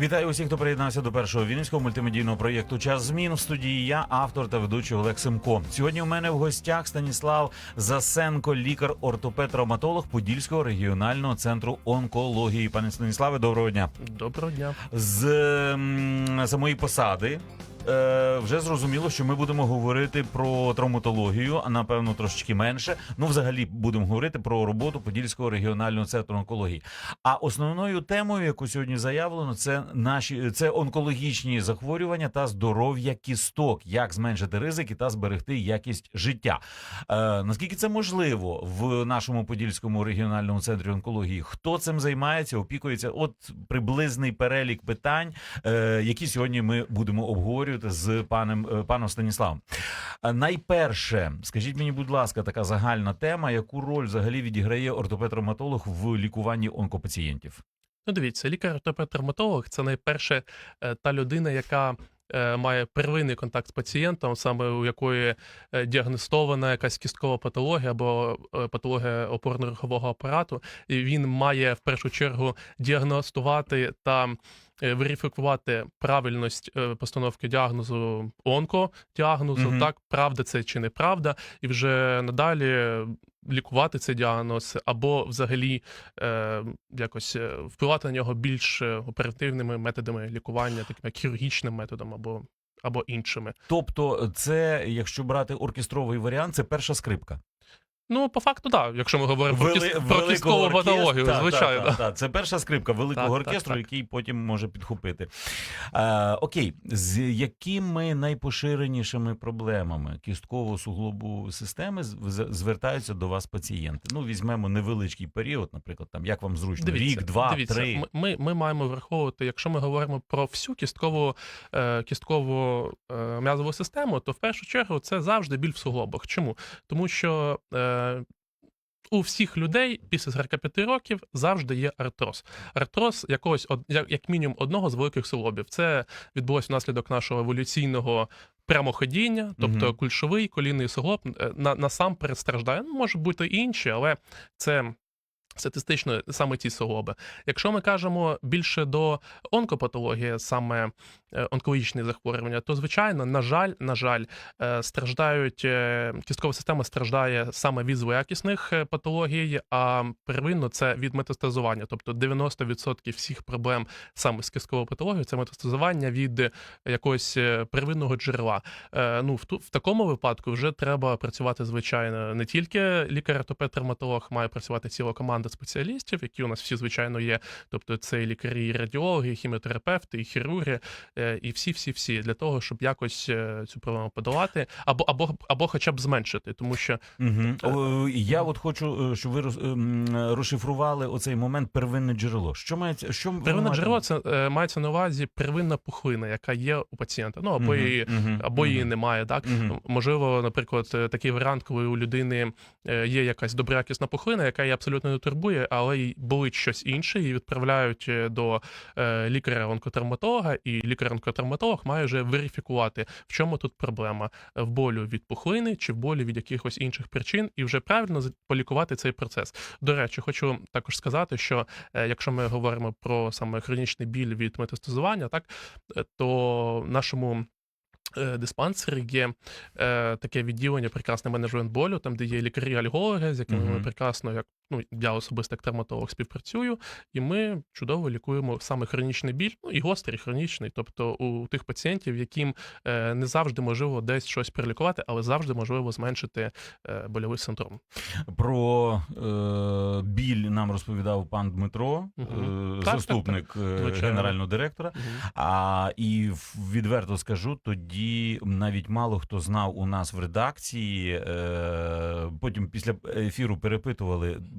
Вітаю усіх, хто приєднався до першого вінницького мультимедійного проєкту Час змін в студії. Я автор та ведучий Олег Семко. Сьогодні у мене в гостях Станіслав Засенко, лікар-ортопед-травматолог Подільського регіонального центру онкології. Пане Станіславе, доброго дня. Доброго дня. З самої посади. Е, Вже зрозуміло, що ми будемо говорити про травматологію, а напевно трошечки менше. Ну, взагалі, будемо говорити про роботу Подільського регіонального центру онкології. А основною темою, яку сьогодні заявлено, це наші це онкологічні захворювання та здоров'я кісток, як зменшити ризики та зберегти якість життя. Е, наскільки це можливо в нашому Подільському регіональному центрі онкології? Хто цим займається, опікується? От приблизний перелік питань, е, які сьогодні ми будемо обговорювати з паном е, паном Станіславом. Е, Найперше, скажіть мені, будь ласка, така загальна тема, яку роль взагалі відіграє ортопед-травматолог в лікуванні онкопацієнтів? Ну, дивіться, лікар-ортопед-травматолог це найперше е, та людина, яка має первинний контакт з пацієнтом, саме у якої діагностована якась кісткова патологія або патологія опорно-рухового апарату, і він має в першу чергу діагностувати та верифікувати правильність е, постановки діагнозу онкодіагнозу, Мгм. так, правда це чи неправда, і вже надалі лікувати цей діагноз, або взагалі е, якось е, впливати на нього більш е, оперативними методами лікування, такими хірургічним методом або, або іншими. Тобто, це, якщо брати оркестровий варіант, це перша скрипка. Ну, по факту, так, якщо ми говоримо про, Вели- про великого кісткову патологію, Та, та, звичайно. та, та. Це перша скрипка великого Так, так, оркестру, так. який потім може підхопити. Е, окей, з якими найпоширенішими проблемами кістково-суглобу системи звертаються до вас пацієнти? Ну, візьмемо невеличкий період, наприклад, там як вам зручно, рік, два, дивіться, три. Ми, ми, ми маємо враховувати, якщо ми говоримо про всю кісткову, е, кісткову е, м'язову систему, то в першу чергу це завжди біль в суглобах. Чому? Тому що е, у всіх людей після 45 років завжди є артроз. Артроз якогось як, мінімум одного з великих суглобів. Це відбулося внаслідок нашого еволюційного. Прямоходіння, тобто Мгм. кульшовий колінний суглоб е, на, насамперед страждає. Ну, може бути і інші, але це статистично саме ті суглоби. Якщо ми кажемо більше до онкопатології, саме е, онкологічні захворювання, то звичайно, на жаль, на жаль, е, страждають е, кісткова система страждає саме від злоякісних патологій, а первинно це від метастазування. Тобто 90% всіх проблем саме з кістковою патологією це метастазування від якогось первинного джерела. Ну в в такому випадку вже треба працювати звичайно не тільки лікар-ортопед-травматолог, має працювати ціла команда спеціалістів, які у нас всі звичайно є. Тобто це і лікарі, і радіологи, і хіміотерапевти, і хірурги, е, і всі, всі, всі для того, щоб якось е, цю проблему подолати, або або або хоча б зменшити, тому що Угу. Я от хочу, щоб ви ем, розшифрували оцей момент первинне джерело. Що мається? Що первинне маєте? джерело це мається на увазі первинна пухлина, яка є у пацієнта. Ну або Мгм, її або її мгм. немає. Так Мгм. можливо, наприклад, такий варіант, коли у людини є якась доброякісна пухлина, яка її абсолютно не турбує, але й болить щось інше, і відправляють е, до е, лікаря-онкотравматолога, і лікар-онкотравматолог має вже верифікувати, в чому тут проблема в болю від пухлини чи в болі від якихось інших причин, і вже правильно полікувати цей процес. До речі, хочу також сказати, що е, якщо ми говоримо про саме хронічний біль від метастазування, так то нашому диспансері є е, таке відділення прекрасний менеджмент болю, там де є лікарі-альгологи, з якими ми прекрасно, як ну я особисто як травматолог співпрацюю, і ми чудово лікуємо саме хронічний біль, ну і гострий хронічний, тобто у тих пацієнтів, яким е, не завжди можливо десь щось перелікувати, але завжди можливо зменшити е, больовий синдром. Про е, біль нам розповідав пан Дмитро, Мгм. е, Так, заступник е, Звичайно. генерального директора. А і відверто скажу, тоді навіть мало хто знав у нас в редакції. Е, потім після ефіру перепитували.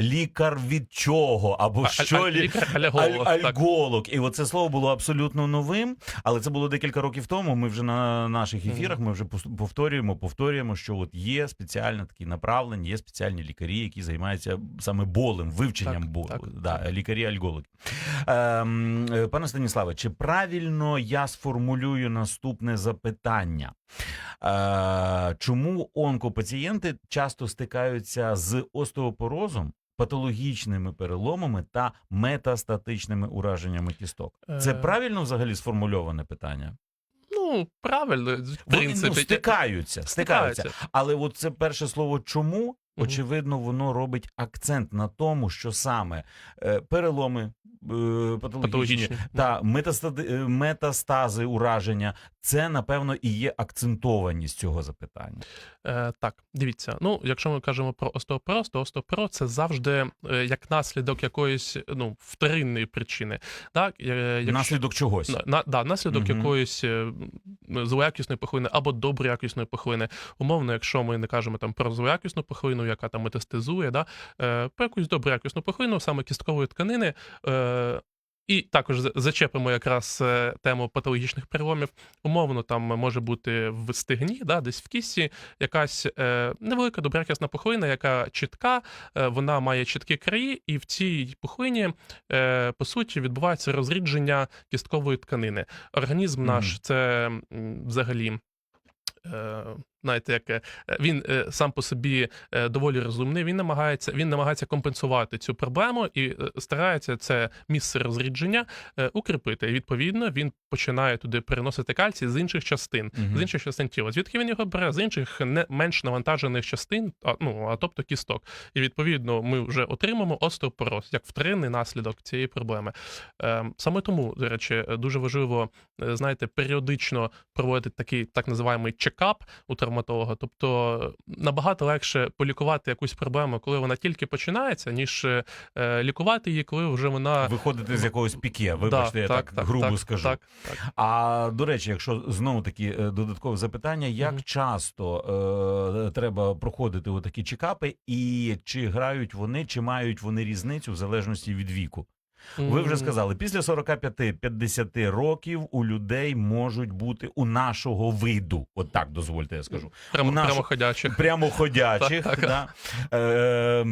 лікар від чого, або що а- лі- лікар алерголог, Аль- так. Альголог. І оце слово було абсолютно новим, але це було декілька років тому. Ми вже на наших ефірах ми вже повторюємо, повторюємо, що от є спеціальне такі направлення, є спеціальні лікарі, які займаються саме болем, вивченням Так, болу. так, да, лікарі альгологи. Ем, е, пане Станіславе, чи правильно я сформулюю наступне запитання? Е, чому онкопацієнти часто стикаються з остеопорозом? Патологічними переломами та метастатичними ураженнями кісток. Це Е. правильно взагалі сформульоване питання? Ну, правильно, в Вони, ну, стикаються, стикаються. Але от це перше слово чому, очевидно, воно робить акцент на тому, що саме е, переломи патологічні Патологічні. та метастади, е, метастази ураження це напевно і є акцентованість цього запитання. Е, так, дивіться. Ну, якщо ми кажемо про остеопороз, то остеопороз це завжди е, як наслідок якоїсь ну, вторинної причини. Так, е, якщо... Наслідок чогось. На, на, да, наслідок Мгм. якоїсь е, злоякісної пухлини або доброякісної пухлини. Умовно, якщо ми не кажемо там про злоякісну пухлину, яка там метастизує, да, е, про якусь доброякісну пухлину, саме кісткової тканини. Е, і також зачепимо якраз е, тему патологічних переломів. Умовно, там може бути в стегні, да, десь в кісті, якась е, невелика доброякісна пухлина, яка чітка, е, вона має чіткі краї, і в цій пухлині, е, по суті, відбувається розрідження кісткової тканини. Організм наш це взагалі. Знаєте, як е, він е, сам по собі е, доволі розумний. Він намагається він намагається компенсувати цю проблему і старається це місце розрідження укріпити. І відповідно він починає туди переносити кальцій з інших частин, Мгм. з інших частин тіла. Звідки він його бере? З інших не менш навантажених частин, а, ну а тобто кісток. І відповідно ми вже отримаємо остеопороз як вторинний наслідок цієї проблеми. Е, саме тому, до речі, дуже важливо, знаєте, періодично проводити такий так називаємий чекап у травматолога. Тобто набагато легше полікувати якусь проблему, коли вона тільки починається, ніж е, лікувати її, коли вже вона Виходити з якогось піке, вибачте, Да, я так, грубо так, скажу. Так, так. А до речі, якщо знову таки е, додаткове запитання, як Мгм. часто е, треба проходити отакі чекапи, і чи грають вони, чи мають вони різницю в залежності від віку? Ви вже сказали, після 45-50 років у людей можуть бути у нашого виду. От так дозвольте, я скажу. прямо, у прямоходячих. Прямоходячих, Так, так. да, е,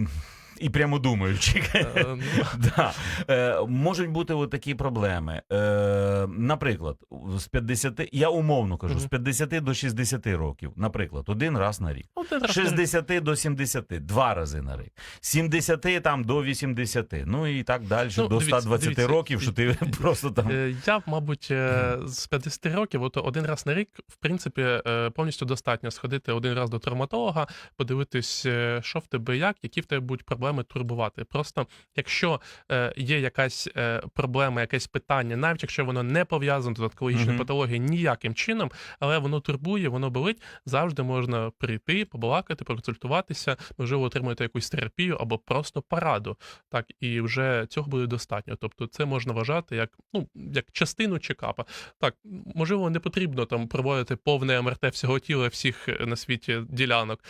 і прямодумаючих. Е, ну, Да. Е, можуть бути от такі проблеми. Е, наприклад, з 50, я умовно кажу, з 50 до 60 років, наприклад, один раз на рік. один раз 60 до 70, два рази на рік. 70 там до 80, ну і так далі Ну, до дивіться, 120 дивіться, років, що ти просто там. Е, Я, мабуть, е, з 50 років, от один раз на рік, в принципі, повністю достатньо сходити один раз до травматолога, подивитись, що в тебе як, які в тебе будуть проблеми турбувати. Просто якщо е, є якась е, проблема, якесь питання, навіть якщо воно не пов'язане з онкологічною Мгм. патологією ніяким чином, але воно турбує, воно болить, завжди можна прийти, побалакати, проконсультуватися, можливо, отримати якусь терапію або просто пораду. Так, і вже цього буде достатньо. Тобто, це можна вважати як ну як частину чекапа. Так, можливо, не потрібно там проводити повне МРТ всього тіла, всіх е, на світі ділянок,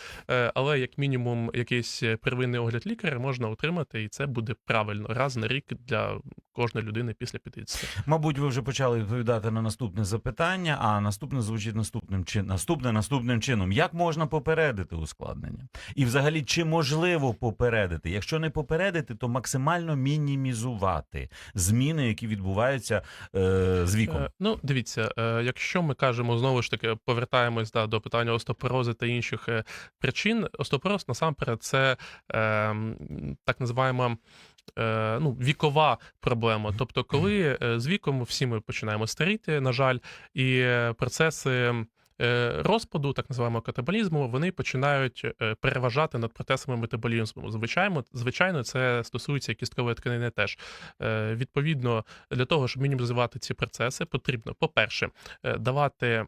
але як мінімум якийсь первинний огляд лікаря можна отримати, і це буде правильно раз на рік для кожної людини після 50. Мабуть, ви вже почали відповідати на наступне запитання, а наступне звучить наступним чином. Наступне наступним чином. Як можна попередити ускладнення? І взагалі, чи можливо попередити? Якщо не попередити, то максимально мінімізувати зміни, які відбуваються е, з віком. Е, Ну, дивіться, е, якщо ми кажемо знову ж таки, повертаємось да, до питання остеопорози та інших е, причин, остеопороз насамперед це е, так називаємо. е, Ну, вікова проблема. Тобто, коли е, з віком всі ми починаємо старіти, на жаль, і процеси е, розпаду, так називаємо катаболізму, вони починають переважати над процесами метаболізму. Звичайно, звичайно, це стосується кісткової тканини теж. Відповідно, для того, щоб мінімізувати ці процеси, потрібно, по-перше, давати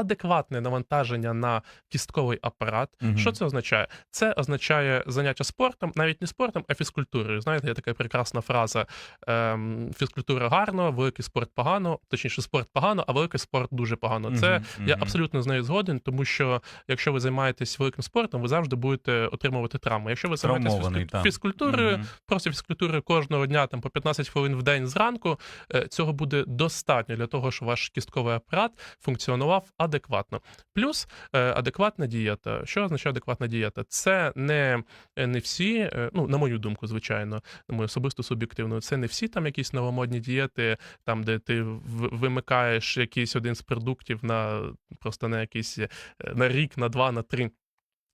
адекватне навантаження на кістковий апарат. Мгм. Що це означає? Це означає заняття спортом, навіть не спортом, а фізкультурою. Знаєте, є така прекрасна фраза: ем, фізкультура гарно, великий спорт погано, точніше, спорт погано, а великий спорт дуже погано. Це Мгм, я абсолютно з нею згоден, тому що якщо ви займаєтесь великим спортом, ви завжди будете отримувати травми. Якщо ви займаєтесь фізкуль- фізкультурою, Мгм. просто фізкультурою кожного дня там по 15 хвилин в день зранку, е, цього буде достатньо для того, щоб ваш кістковий апарат функціонував адекватно. Плюс е, адекватна дієта. Що означає адекватна дієта? Це не, не всі, е, ну на мою думку, звичайно, на мою особисту суб'єктивну, це не всі там якісь новомодні дієти, там де ти вимикаєш якийсь один з продуктів на просто на якийсь е, на рік, на два, на три.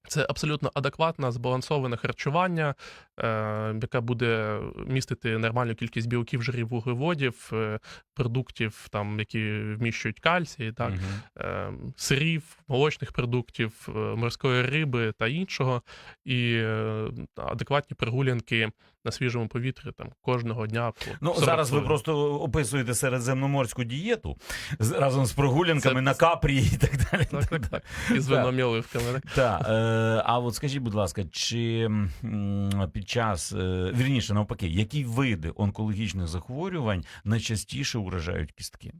Це абсолютно адекватне, збалансоване харчування, е, яке буде містити нормальну кількість білків, жирів, вуглеводів, е, продуктів, там, які вміщують кальцій, так, е, сирів, молочних продуктів, морської риби та іншого, і адекватні прогулянки на свіжому повітрі там кожного дня. Ну 40 зараз ви просто описуєте середземноморську дієту з- разом з прогулянками Це- на капрі і так далі. так, так, так. із Так. вином і оливками. Так. Так, е, а от скажіть, будь ласка, чи під час е, вірніше навпаки, які види онкологічних захворювань найчастіше уражають кістки?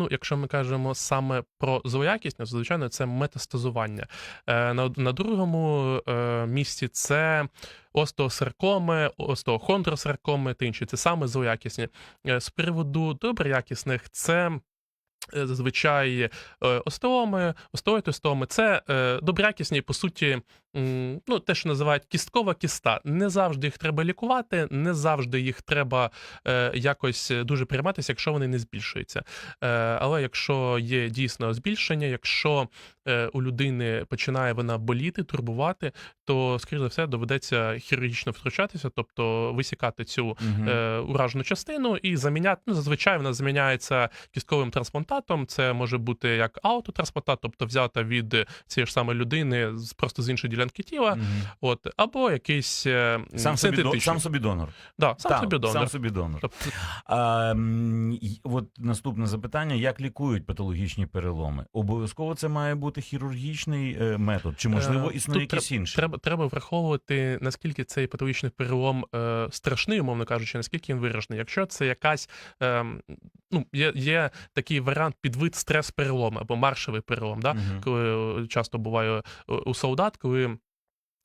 Ну, якщо ми кажемо саме про злоякісність, звичайно, це метастазування. Е, на, на другому е, місці це остеосаркоми, остеохондросаркоми та інші. Це саме злоякісні. Е, з приводу доброякісних, це. Зазвичай остеоми, остеоїдостоми – це добрякісні, по суті, ну, те, що називають кісткова кіста. Не завжди їх треба лікувати, не завжди їх треба е, якось дуже прийматися, якщо вони не збільшуються. Е, але якщо є дійсно збільшення, якщо е, у людини починає вона боліти, турбувати, то, скоріш за все, доведеться хірургічно втручатися, тобто висікати цю е, уражену частину і заміняти. Ну, зазвичай вона заміняється кістковим трансплантатом. Це може бути як аутотрансплантат, тобто взята від цієї ж самої людини просто з іншої ділянки тіла. Мгм. От або якийсь е, Сам собі, до- сам собі донор. Да, сам Так, собі донор. Сам собі донор. Тобто, А, от наступне запитання: як лікують патологічні переломи? Обов'язково це має бути хірургічний е, метод, чи можливо Е, існує тут якийсь інший? Треба, треба враховувати, наскільки цей патологічний перелом е, страшний, умовно кажучи, наскільки він виражений. Якщо це якась, е, ну, є, є такий варіант підвид стрес-перелом або маршевий перелом, да? Угу. коли е, часто буває е, у солдат, коли.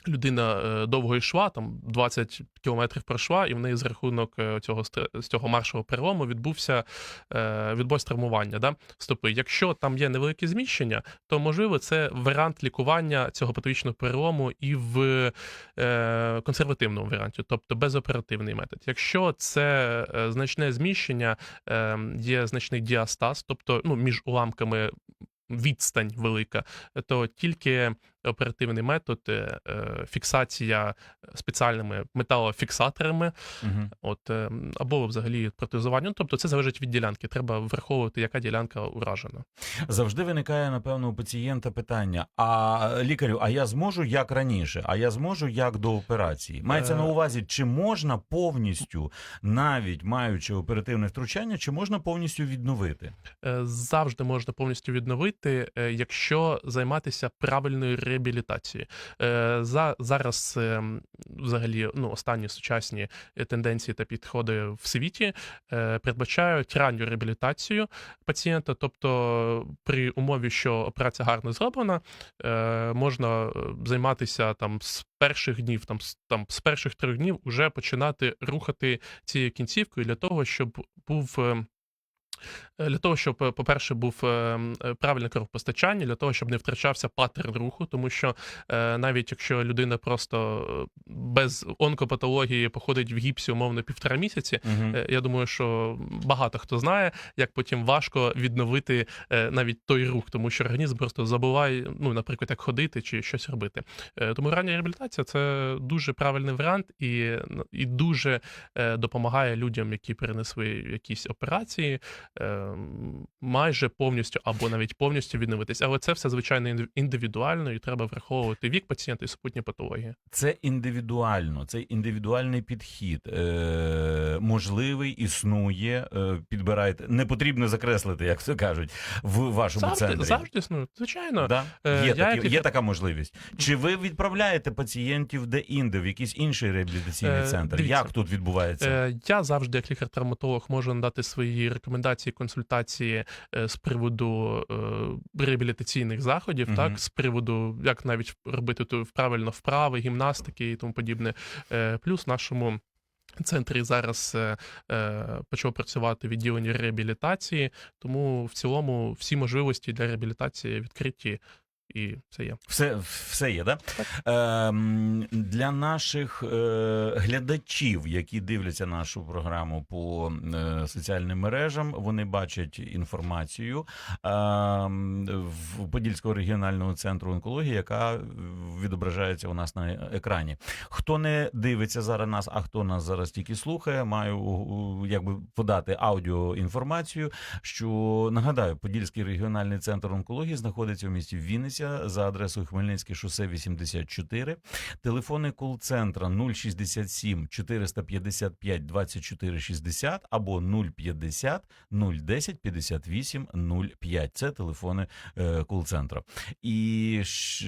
Людина е, довго йшла, там 20 кілометрів пройшла, і в неї з рахунок е, цього з цього маршового перелому відбувся е, відбулось травмування да, стопи. Якщо там є невелике зміщення, то можливо це варіант лікування цього патологічного перелому і в консервативному варіанті, тобто безоперативний метод. Якщо це значне зміщення, є значний діастаз, тобто ну, між уламками відстань велика, то тільки оперативний метод, е, е, фіксація спеціальними металофіксаторами, Мгм. от, е, або взагалі протезування. Ну, тобто це залежить від ділянки. Треба враховувати, яка ділянка уражена. Завжди виникає, напевно, у пацієнта питання: а лікарю, а я зможу як раніше? А я зможу як до операції? Мається Е. на увазі, чи можна повністю, навіть маючи оперативне втручання, чи можна повністю відновити? Е, Завжди можна повністю відновити, е, якщо займатися правильною реабілітацією. Е, За зараз е, взагалі ну, останні сучасні е, тенденції та підходи в світі передбачають ранню реабілітацію пацієнта. Тобто, при умові, що операція гарно зроблена, можна займатися там з перших днів, там там з перших трьох днів, уже починати рухати цією кінцівкою для того, щоб був. Е, Для того, щоб, е, по-перше, був е, правильне кровопостачання, для того, щоб не втрачався паттерн руху, тому що навіть якщо людина просто без онкопатології походить в гіпсі умовно півтора місяці, е, я думаю, що багато хто знає, як потім важко відновити навіть той рух, тому що організм просто забуває, ну, наприклад, як ходити чи щось робити. Тому рання реабілітація це дуже правильний варіант і, і дуже допомагає людям, які перенесли якісь операції. Е, майже повністю або навіть повністю відновитись. Але це все звичайно індивідуально, і треба враховувати вік пацієнта і супутні патології. Це індивідуально, це індивідуальний підхід. Е, можливий, існує. Е, підбирайте. Не потрібно закреслити, як то кажуть, в вашому Завжди, центрі. завжди існує. Звичайно, Да? Є, я такі, як- є така можливість. Чи ви відправляєте пацієнтів де-інде, в якийсь інший реабілітаційний Е, центр? дивіться. Як тут відбувається? Е, Я завжди, як лікар-травматолог, можу надати свої рекомендації, консультації е, з приводу е, реабілітаційних заходів, угу. так з приводу як навіть робити ту правильно вправи, гімнастики і тому подібне. Е, Плюс в нашому. Центрі зараз е, почав працювати відділення реабілітації, тому в цілому всі можливості для реабілітації відкриті, і це є. Все, все є, да? Ем, для наших е, глядачів, які дивляться нашу програму по е, соціальним мережам, вони бачать інформацію ем, в Подільського регіонального центру онкології, яка відображається у нас на екрані. Хто не дивиться зараз нас, а хто нас зараз тільки слухає, маю якби подати аудіоінформацію. Що нагадаю, Подільський регіональний центр онкології знаходиться у місті Вінниця за адресою Хмельницьке шосе 84. Телефони кол-центра 067 455 24 60 або 050 010 58 05. Це телефони е, кол-центра. І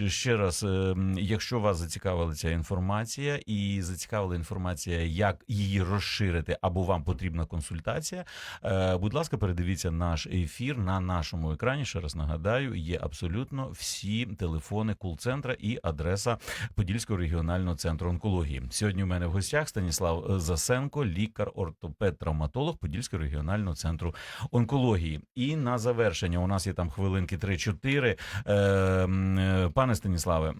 ще раз, е, якщо вас зацікавила ця інформація і зацікавила інформація, як її розширити, або вам потрібна консультація, е, будь ласка, передивіться наш ефір на нашому екрані. Ще раз нагадаю, є абсолютно всі телефони кул-центра і адреса Подільського регіонального центру онкології. Сьогодні у мене в гостях Станіслав е, Засенко, лікар, ортопед, травматолог Подільського регіонального центру онкології. І на завершення у нас є там хвилинки 3-4. Е, е, пане Станіславе.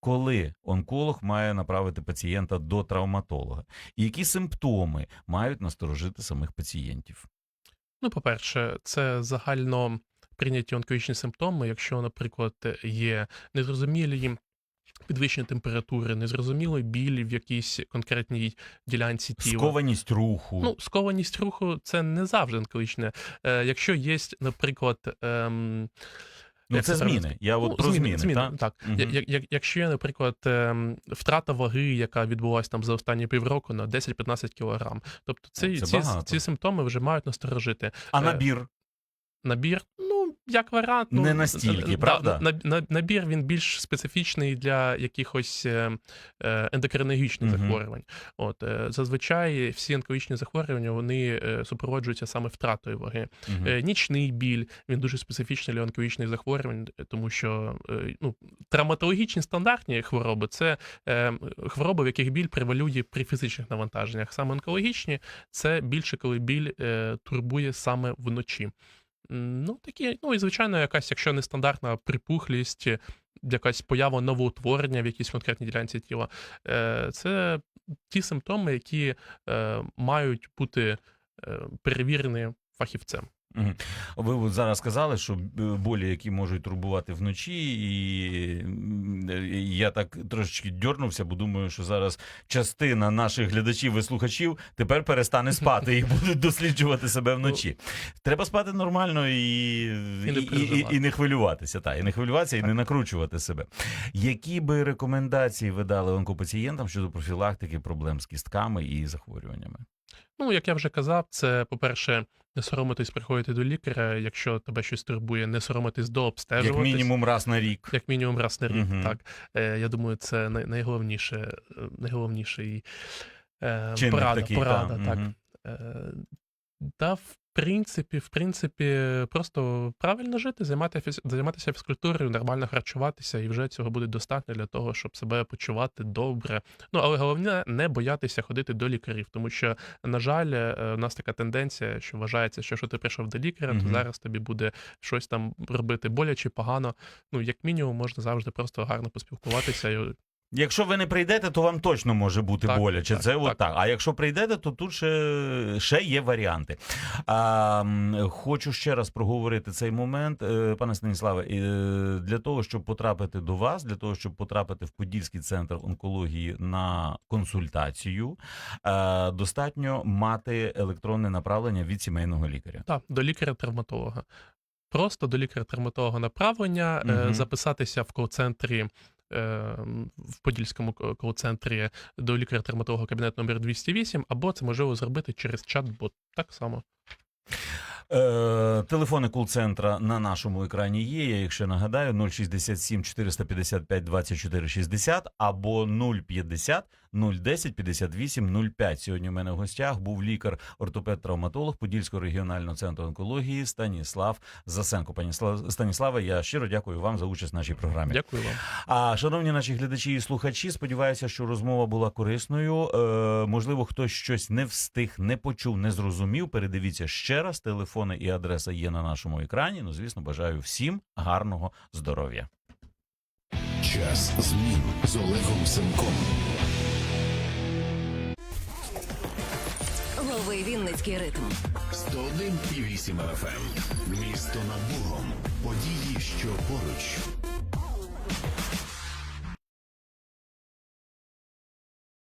Коли онколог має направити пацієнта до травматолога, і які симптоми мають насторожити самих пацієнтів? Ну, по-перше, це загально прийняті онкологічні симптоми, якщо, наприклад, є незрозумілі підвищення температури, незрозумілий біль в якійсь конкретній ділянці тіла. Скованість руху. Ну, скованість руху це не завжди онкологічне. Е, якщо є, наприклад, ем, Ну, це зміни. Я от Ну, про зміни, так? так. Мгм. Я- я- Якщо є, наприклад, ем, втрата ваги, яка відбулася там за останні півроку на 10-15 кілограм. Тобто ці, Це ці, ці симптоми вже мають насторожити. А Е, набір Набір, ну, як варіант, ну, Не настільки, е, правда? на- на- Набір він більш специфічний для якихось е, е, ендокринологічних Мгм. захворювань. От, е, зазвичай всі онкологічні захворювання вони супроводжуються саме втратою ваги. Е, Нічний біль він дуже специфічний для онкологічних захворювань, тому що ну, травматологічні стандартні хвороби це хвороби, в яких біль превалює при фізичних навантаженнях. Саме онкологічні це більше, коли біль турбує саме вночі. Ну, такі, ну і звичайно, якась, якщо нестандартна припухлість, е, якась поява новоутворення в якійсь конкретній ділянці тіла, е, це ті симптоми, які е, мають бути перевірені фахівцем. Ви от зараз сказали, що е, болі, які можуть турбувати вночі, і е, я так трошечки дьорнувся, бо думаю, що зараз частина наших глядачів і слухачів тепер перестане спати і будуть досліджувати себе вночі. Треба спати нормально і, і, не і, і, і не хвилюватися. Та, і не хвилюватися, і не накручувати себе. Які би рекомендації ви дали онкопацієнтам щодо профілактики проблем з кістками і захворюваннями? Ну, як я вже казав, це, по-перше, не соромитись приходити до лікаря, якщо тебе щось турбує, не соромитись до Як мінімум раз на рік. Як мінімум раз на рік, угу. так. Е, я думаю, це най- найголовніше, е, найголовніший е, Чинник порада, такий, порада та, так. Угу. Е, та, в принципі, в принципі, просто правильно жити, займати, фіз- займатися фізкультурою, нормально харчуватися, і вже цього буде достатньо для того, щоб себе почувати добре. Ну, але головне не боятися ходити до лікарів, тому що, на жаль, е, у нас така тенденція, що вважається, що якщо ти прийшов до лікаря, то зараз тобі буде щось там робити боляче, погано. Ну, як мінімум, можна завжди просто гарно поспілкуватися і Якщо ви не прийдете, то вам точно може бути Так, боляче. так, Це так. так. А якщо прийдете, то тут ще, ще є варіанти. А, хочу ще раз проговорити цей момент, Е, пане Станіславе, е, для того, щоб потрапити до вас, для того, щоб потрапити в Подільський центр онкології на консультацію, е, достатньо мати електронне направлення від сімейного лікаря. Так, до лікаря-травматолога. Просто до лікаря-травматолога направлення, Мгм. записатися в кол-центрі. Е, В Подільському колоцентрі до лікаря-терматолога кабінет номер 208, або це можливо зробити через чат-бот. Так само. Е, телефони кул-центра на нашому екрані є. Я якщо нагадаю, 067 455 24 60 або 050 010 58 05. Сьогодні у мене в гостях був лікар-ортопед-травматолог Подільського регіонального центру онкології Станіслав Засенко. Пані Сла- Станіславе, я щиро дякую вам за участь в нашій програмі. Дякую вам. А шановні наші глядачі і слухачі, сподіваюся, що розмова була корисною. Е, можливо, хтось щось не встиг, не почув, не зрозумів. Передивіться ще раз. Телефони і адреса є на нашому екрані. Ну, звісно, бажаю всім гарного здоров'я. Час змін з Олегом Сенком. Лови Вінницький ритм. 101,8 FM. Місто над Богом. Події, що поруч.